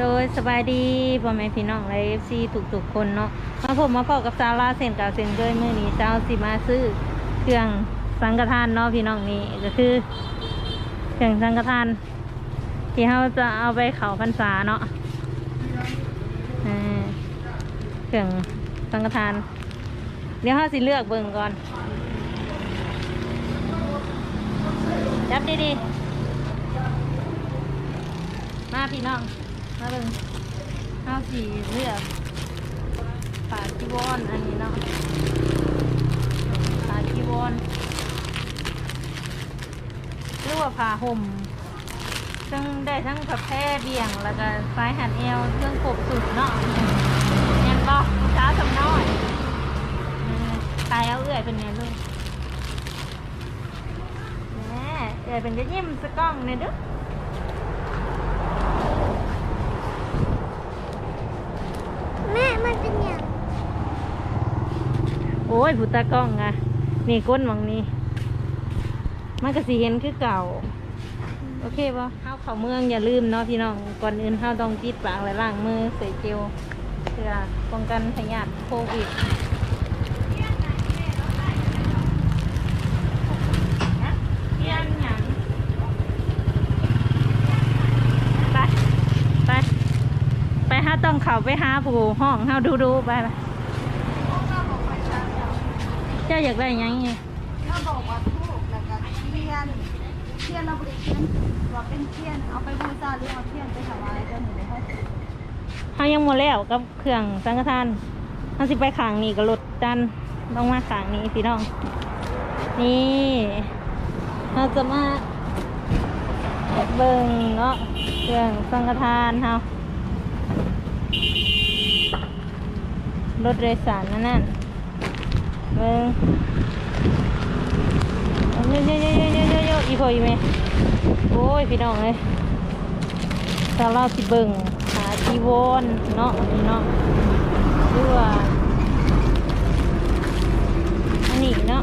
โดยสบายดีพ่อแม่พี่น้องไลฟ์ซีทุกๆคนเนาะมาผมมาพอกับซาร่าเซนกับเซนเกยมื่อนี้เจ้าสิมาซื้อเครื่องสังฆทานเนาะพี่น้องนี่ก็คือเครื่องสังฆทาน ที่เราจะเอาไปเขาพรรษาเนาะเครื่องสังฆทาน เดี๋ยวเราสิเลือกเบิ่งก่อนจับดีๆมาพี่น้อง มาเบิ่งเอาสีเลือกปากีวอนอันนี้เนาะปากีวอนหรือว่าผ้าห่มซึ่งได้ทั้งผ้าแพร่เบี่ยงแล้วก็สายหันเอวเครื่องกบสุดเนาะแม่นบอกช้าสำน้อยตายเอาเอื่อยเป็นไงลูกแหม่เอื่อยเป็นจะยิ้มสะก้องเนี่ยเด้อ แม่มันเป็นอย่าง โอ้ ยผู้ตากล้องอะนี่ก้นหวังนี้ มันก็สีเห็นคือเก่า โอเคปะเข้าเขาเมืองอย่าลืมเนาะพี่น้อง ก่อนอื่นเข้าต้องปิดปากและล้างมือใส่เจลเพื่อป้องกันพยาธิโควิดนะเรียนหยังไป ไป ไปหาต้องเขาไปหาผู้ห้องเฮาดูดูๆไปไป เจ้าอยากได้หยังไงถ้าบอกว่าทูกแล้วก็เทียนเทียนเราบริเทียนว่าเป็นเทียนเอาไปบูชาหรือเอาเทียนไปถวายเจ้าหนูได้ให้เฮายังหมดแล้วกับเครื่องสังฆทานเฮาสิไปขางนี่ก็รถจันต้องมาขางนี้พี่น้อง นี่เราจะมาเบิ่งเนาะเครื่องสังฆทานเฮารถโดยสารนั่นนั่น เบิ่งเยอะเยอะเยอะเยอะเยอะเยอะอีพออีเมโอ้ยพี่น้องเลยถ้าเราสิเบิงหาจีวรเนาะนี่เนาะหรือว่าอันนี้เนาะ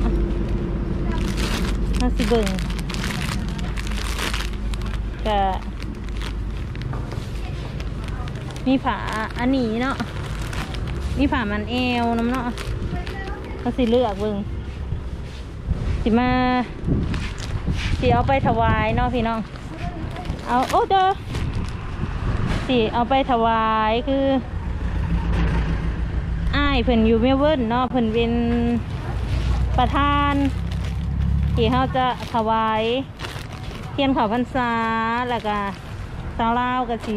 เราสิเบิงก็มีฝาอันนี้เนาะมีฝามันเอวน้ำเนาะ ก็สิเลือกเบิ่งสิมาสิเอาไปถวายเนาะพี่น้อง เอาโอ้เจอสิเอาไปถวายคืออ้ายเพิ่นอยู่เมเบิร์นเนาะเพิ่นเป็นประธาน ที่เขาจะถวายเทียนเขาพรรษาแล้วก็สาวลาวก็สิ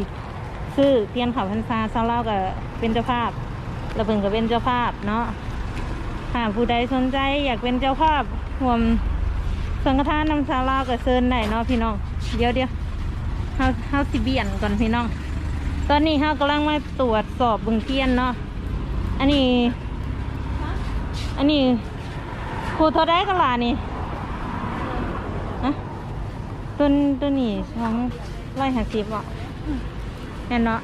ซื้อเทียนเขาพรรษาสาวลาวก็เป็นเจ้าภาพ แล้วเพิ่นก็เป็นเจ้าภาพเนาะ ถ้าผู้ใดสนใจอยากเป็นเจ้าภาพร่วมสังฆทานนำสาลาวก็เชิญได้เนาะพี่น้อง เดี๋ยวเดี๋ยวเฮาเฮาสิเบียนก่อนพี่น้อง ตอนนี้เฮากำลังมาตรวจสอบบึงเทียนเนาะ อันนี้ อันนี้ครูเท่าได้กันล่ะนี่ะต้นต้นนี้สองร้อยห้าสิบอะแน่นเนาะ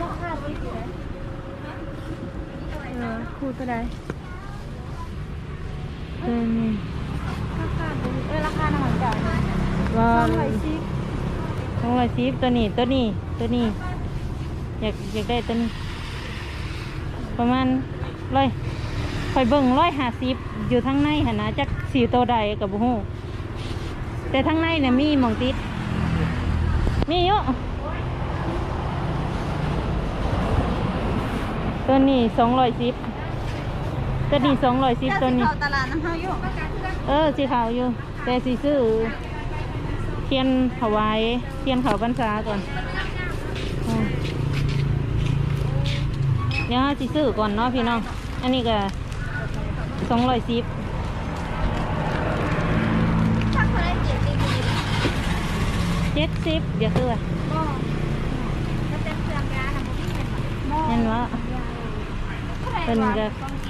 บอกค่าบริเทียน ครูเท่าได้ต้นนี้ราคาบริเออราคาน้ำมันเก่านี่ยว่าสองร้อยสิบสองร้อยสิบตัวนี้ตัวนี้ตัวนี้ อยากอยากได้ตัวนี้ ประมาณร้อยคอยเบิ่งร้อยห้าสิบอยู่ทั้งในหันนะจักสีตัวใดกับบุหูแต่ทั้งในเนี่ยมีหมองติด มีเยอะตัวนี้สองร้อยสิบ ตัวนี้สองร้อยสิบตัวนี้ เจ้าสิเข้าตลาดน้ำเฮาอยู่เออสีขาวอยู่ แต่สีซื้อเทียนถวายเทียนเขาพรรษาก่อนอืมเดี๋ยวสีซื้อก่อนเนาะพี่น้อง อันนี้ก็สองร้อยสิบถ้าคนได้เกียรติดีเจ็ดสิบเดี๋ยวคือๆก็ก็เป็นเครื่องยาน่ะบ่มีเงินหรอกเห็นว่าเพิ่เพิ่นนก็ ก็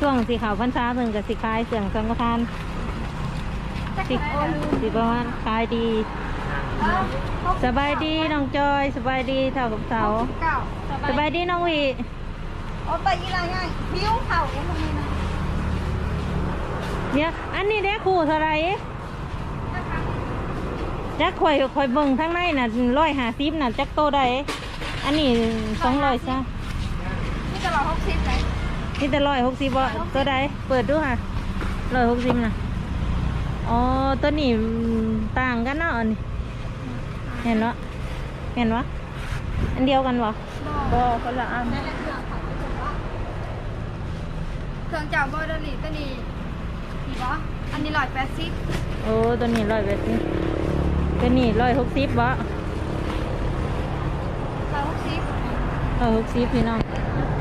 ช่วงสีขาวพรรษาเพิ่นกับสีคลายเสื่องสังฆทานสีสีประมาณคลายดี สบายดีน้องจอย สบายดีเท่ากับเสาเก้าสบายดีน้องหวีเอาไปอีหลายง่ายบิ้วเข่าตรงนี้นะเนี่ยอันนี้ได้คู่เท่าไหรจักข่อยข่อยเบิ่งทั้งในน่ะร้อยห้าสิบน่ะจักโตได้ อันนี้สองร้อยซะนี่จะรอหกสิบไหม นี่แต่ร้อยหกสิบบ่ตัวใดเปิดดูค่ะร้อยหกสิบน่ะอ๋อตัวนี้อืมต่างกันเนาะอันนี้เห็นวะเห็นวะอันเดียวกันวะบ่คนละอันเครื่องจักรบอดลีตัวนี้นี่บ่อันนี้ร้อยแปดสิบโอ้ตัวนี้ร้อยแปดสิบตัวนี้ร้อยหกสิบวะร้อยหกสิบร้อยหกสิบพี่น้อง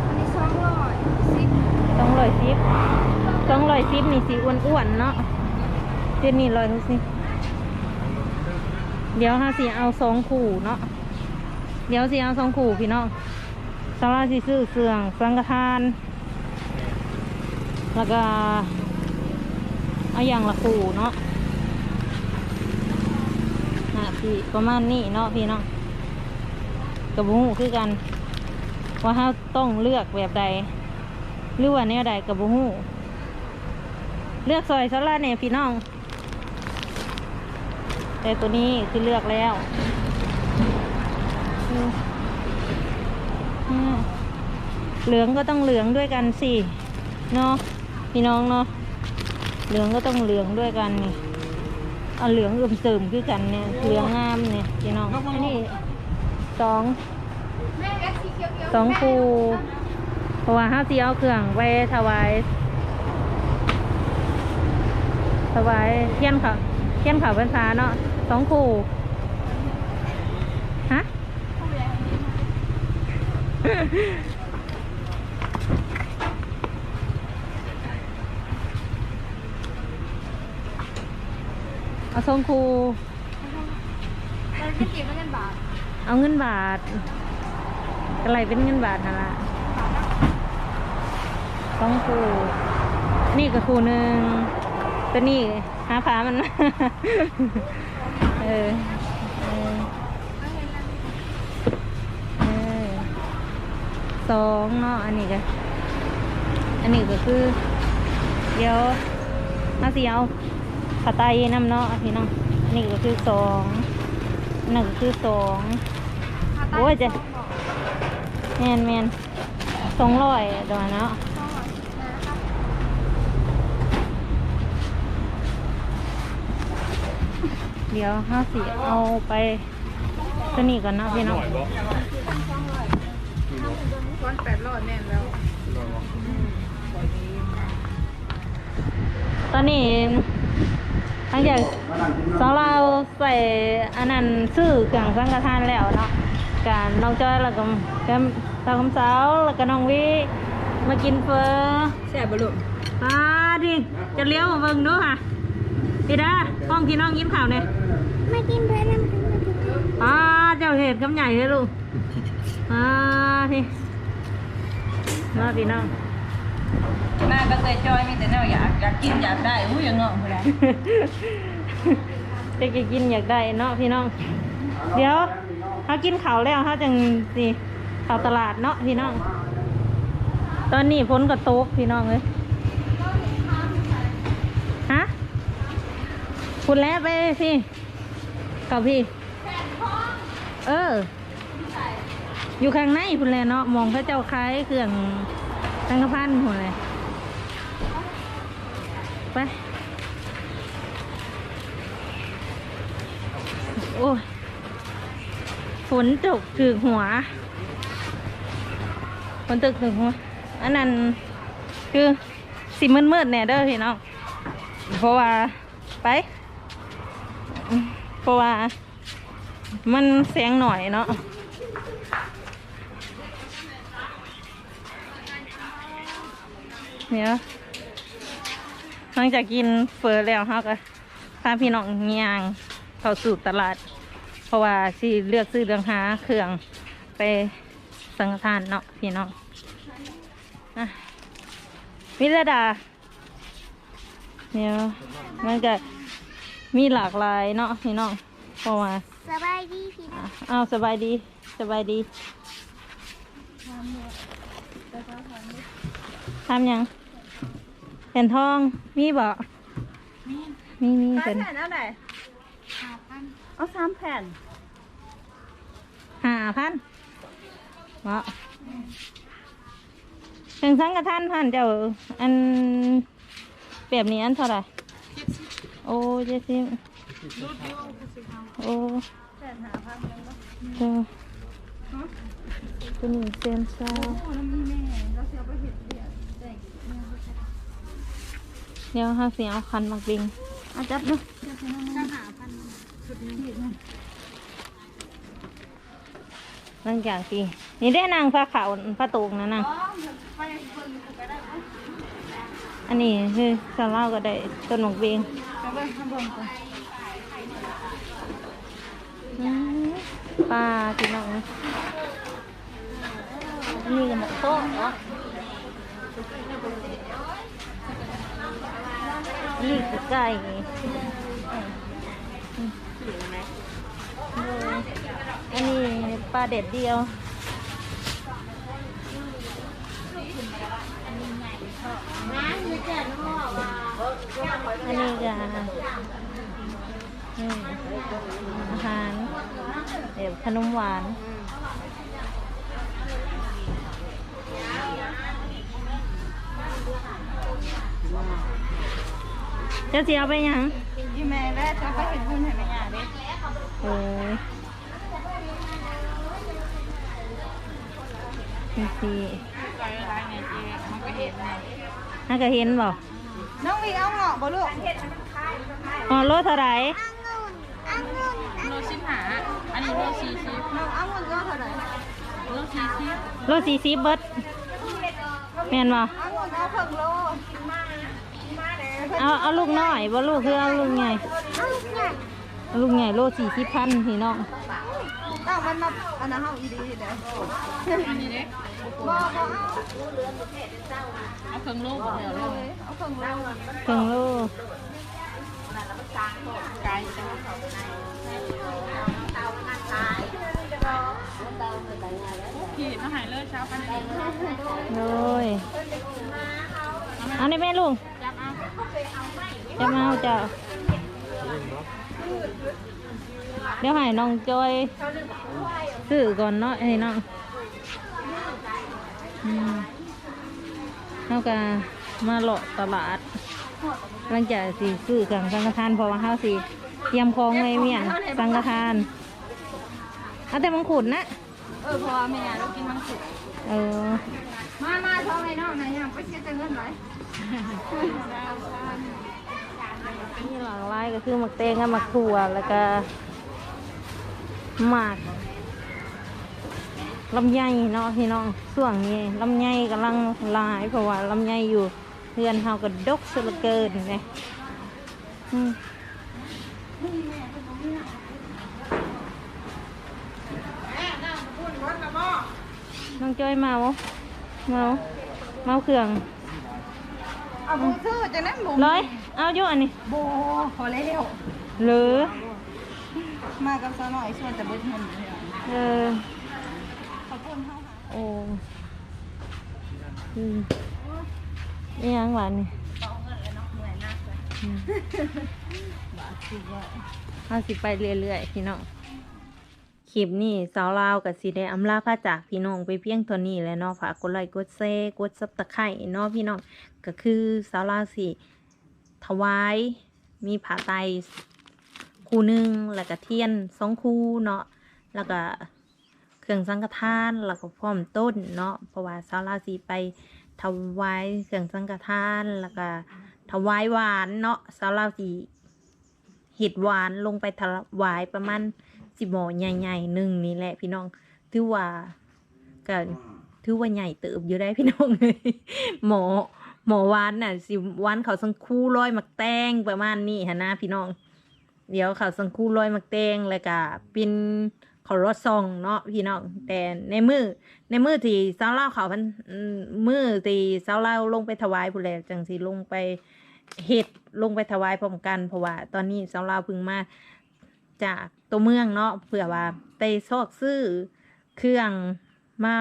อันนี้สองร้อยสิบ สองร้อยสิบสองร้อยสิบนี่สีอ้วนๆเนาะเดี๋ยวนี้ร้อยหกสิเดี๋ยวห้าสีเอาสองขู่เนาะเดี๋ยวสีเอาสองขู่พี่น้องสำหรับสีซื้อเสื่องสังฆทาน แล้วก็เอาอย่างละขู่เนาะนะพี่ประมาณนี้เนาะพี่เนาะกับบุหูคือกัน ว่าเราต้องเลือกแบบใด หรือว่าแนวใดกับบุหูเลือกซอยซอลาเนี่ยพี่น้อง แต่ตัวนี้คือเลือกแล้วเหลืองก็ต้องเหลืองด้วยกันสิเนาะพี่น้องเนาะเหลืองก็ต้องเหลืองด้วยกันนี่เอาเหลืองเอื่มเสริมคือกันเนี่ยเหลืองงามเนี่ยพี่น้องอันนี้สองสองคู ราะว่าห้าสีเอาเครื่องไปถวายถวายเทียนเขาเทียนเขาพรรษาเนาะสองคูฮะผู้ใหญ่คนนี้เอาสองคูเราจะเก็บไว้เงินบาท เอาเงินบาทอะไรเป็นเงินบาทนั่นละ สองคูนี่ก็คูหนึ่งตัวนี้หาผามันเออเออสองเนาะอันนี้ก็อันนี้ก็คือ เดี๋ยวมาสิเอาผัดไตน้ำเนาะพี่น้องอันนี้ก็คือสองอันนั่นก็คือสองโอ้ยเจ๊แมนแมนสองร้อยดอกเนาะ เดี๋ยวห้าสิเอาไปตัวนี้ก่อนนะพี่น้องก้อนแปดร้อยแน่นแล้ว ตอนนี้หลังจากสองเราใส่อันนั้นซื้อเครื่องสังฆทานแล้วเนาะการน้องจ้อยแล้วก็ก็ตาคำสาวแล้วก็น้องวิมากินเฟอแซ่บบลุมาดิจะเลี้ยวมาเบิ่งดูค่ะพี่ดาห้องพี่น้องกินข้าวเนี่ย ไม่กินเพื่อนน้ำถึงมาถึงอ่าเจ้าเห็ดกำใหญ่เลยลูกอ่าพี่น้องพี่น้องมาตั้งแต่จอยมีแต่แนวอยากอยากกินอยากได้อู้ยังเงาะเลยจะกินกินอยากได้เนาะพี่น้อง เดี๋ยวเขากินข้าวแล้วเขาจังสิข้าวตลาดเนาะพี่น้อง ตอนนี้พ้นกระตกพี่น้องเลยฮะคุณแล้วไปพี่ กับพี่ เออ อยู่ข้างในคุณแลเนาะมองพระเจ้าคล้ายเครื่องสังฆพันธ์คุณเลยไปโอ้ยฝนตกถึงหัวฝนตกถึงหัวอันนั้นคือสีมืดๆแน่เด้อพี่น้องเพราะว่าไป ราะว่า มันแสงหน่อยเนาะเนี่ยหลังจากกินเฟอแล้วเขาก็พาพี่น้องย่างเข้าสู่ตลาด เพราะว่าสิเลือกซื้อเรื่องหาเครื่องไปสังฆทานเนาะพี่น้องอะวิรดาเนี่ยมันก็ มีหลากหลายเนาะพี่น้องเพราะว่าสบายดีพี่อะอ้าวสบายดีสบายดีทำยังแผ่นทองมีบ่มีมีป้าเป็นใส่แล้วไหนสเอาสามแผ่นห้าพันวะถึงสังกทานพันเจ้าอันแบบนี้อันเท่าไหร่ โอ้เจ็ดสิบโอ้แผ่นหาพันแล้วเนาะตัวตัวนี้เซนซ่าโอ้น้ำมีแม่เราเสียไปเห็ดเดียวแต่งแม่บ่ใช่เดี๋ยวห้าเสียเอาคันมาบิงเอาจับเนาะจะหาพันชุดนี้เห็ดนะ หลังจากที่นี่ได้นางผ้าขาวผ้าตูกนะนางอ๋อไปเบิ่งอยู่ก็ได้ปะอันนี้คือสาเล่าก็ได้ต้นหมกเบงปเบิ่งปลาพี่น้องนะอันนี้ก็หมกโต๊ะนี่คือไก่ อืมอันนี้ปลาเด็ดเดียวอันนี้ก็อืมอาหารเดี๋ยวขนมหวานเจ้าเสียไปยังที่แม่แล้วจะไปเห็ดบุญให้แม่ย่าเด้โอ้ นี่สิไปร้านไงเจ๊มันก็เห็นไงน่าก็เห็นบ่น้องมีเอาเงาะบ่ลูกอ๋อโลเท่าไหร่โลชิมหาอันนี้โลสี่สิบน้องเอาเงินก็เท่าไหร่โลสี่สิบโลสี่สิบเบิดแม่นบ่เอาเงินเอาเพิ่งโลเอาเอาลูกน้อยบ่ลูกคือเอาลูกใหญ่เอาลูกใหญ่เอาลูกใหญ่โลสี่สิบพันพี่น้อง ตั้งมันมาอันนั้นเฮาอีดีเด้ออันนี้เด้บ่บ่เอาเอาเครื่องลูกเดี๋ยวเลลูกยเอาเพิ่งโลครึ่งโลไกลจังขีดมาหายเลยเช้ากันเองเลยเอาในแม่ลุงจับเอาจะมาเอาจ้ะ เดี๋ยวให้น้องจอยซื้อก่อนเนาะให้น้องอืมเขาก็มาเลาะตลาดหลังจากสิซื้อเครื่องสังฆทานเพราะว่าเขาสิเตรียมของไว้เมียงสังฆทานเอาแต่มังขุดนะเออเพราะว่าแม่ย่าเรากินมังคุดเออมามาท้องไอ้น้องไหนย่าไปเสียแต่เงินไหลมีหลากหลายก็คือหมักเตงกับหมักถั่วแล้วก็ หมากลำไยเนาะพี่น้องส่วงนี้ลำไยกำลังหลายเพราะว่าลำไยอยู่เพื่อนเฮาก็ดกสุดเหลือเกินเนี่ยอืมน้องจ้อยเมาเมาเมาเครื่องเอาบูซื้อจังนั้นบ่ร้อยเอาอยู่อันนี้โบพอแล้วหรือ มากับซะหน่อยส่วนแต่เบิดเงินเออขอบคุณเฮาโอ้อืมนี่ยังหวานนี่เอาเงินแล้วเนาะเหนื่อยมากเลยอืมบาทสิว่าเอาสิไปเรื่อยๆพี่น้องคลิปนี้สาวลาวกับสีได้อำลาพระจากพี่น้องไปเพียงเท่านี้แล้วเนาะฝากกดไลค์กดแชร์กดซับตะไคร่เนาะพี่น้องก็คือสาวลาวสิถวายมีผ้าไตร คู่หนึ่งแล้วก็เทียนสองคู่เนาะแล้วก็เครื่องสังฆทานแล้วก็พร้อมต้นเนาะเพราะว่าสาวลาวสิไปถวายเครื่องสังฆทานแล้วก็ถวายหวานเนาะสาวลาวสิเห็ดหวานลงไปถวายประมาณสิบหมอใหญ่ๆหนึ่งนี่แหละพี่น้องถือว่าก็ถือว่าใหญ่เติบอยู่ได้พี่น้องเลยหมอหมอวานน่ะสิวานเขาสังคู่ร้อยมักแตงประมาณนี้ฮะนะพี่น้อง เดี๋ยวเขาสังคู่ร้อยมักแตงแล้วก็เป็นขอรสซองเนาะพี่น้องแต่ในมือในมือที่สาวเล่าเขาพันมือที่สาวเล่าลงไปถวายผู้แลจังสิลงไปเห็ดลงไปถวายพร้อมกันเพราะว่า ตอนนี้สาวลาเพึ่งมาจากตัวเมืองเนาะเผื่อว่าไปซอกซื้อเครื่องมา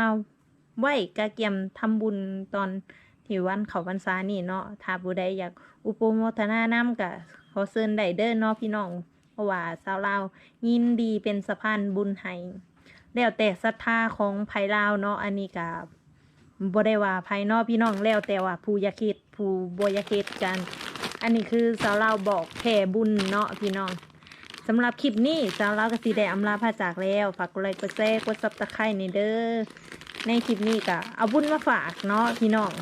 ไหวกระเกียมทำบุญตอนที่วันเขาพรรษานี่เนาะถ้าผู้ใดอยากอุปโมทนาน้ำกับ อเชิญไดเด้อเนาะพี่น้อง เพราะว่าสาวลาวยินดีเป็นสะพานบุญให้แล้วแต่ศรัทธาของไผลาวเนาะอันนี้ก็บ่ได้ว่าภายนอกพี่น้องแล้วแต่ว่าผู้ยากเฮ็ดผู้บ่อยากเฮ็ดกัน อันนี้คือสาวลาบอกแผ่บุญเนาะพี่น้องสำหรับคลิปนี้สาวลาก็สิได้อำลาพาจากแล้วฝากกดไลค์กดแชร์กด Subscribe นี่เด้อในคลิปนี้ก็เอาบุญมาฝากเนาะพี่น้อง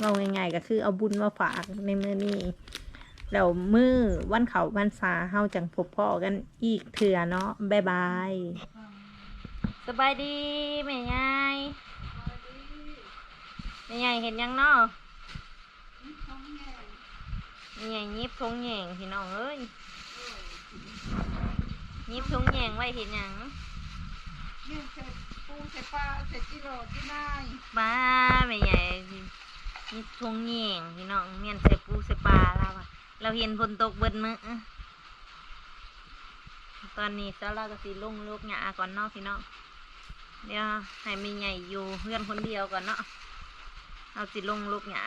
เราง่ายๆก็คือเอาบุญมาฝากในมือนี้ แล้วมือวันเขาวันษาเฮาจังพบพ่อกันอีกเถื่อเนาะบ๊ายบายสบายดีแม่ยายแม่ยายเห็นยังเนาะแม่ยายยิบทงแหยงพี่น้องเอ้ยยิบทงแหยงไว้เห็นหยังเนี่ยเสร็จปูเสร็จปลาเสร็จกิโลที่นายบ้าแม่ยายยิบทงแหยงพี่น้องเมียนใส่ปูใส่ปลาเราอะ เราเห็นฝนตกเบิดมือตอนนี้ซาล่าก็สีลุ่งลูกหยาก่อนนอกสีนอกเดี๋ยวให้มีใหญ่อยู่เพื่อนคนเดียวก่อนเนาะเอาสีลุ่งลูกหยา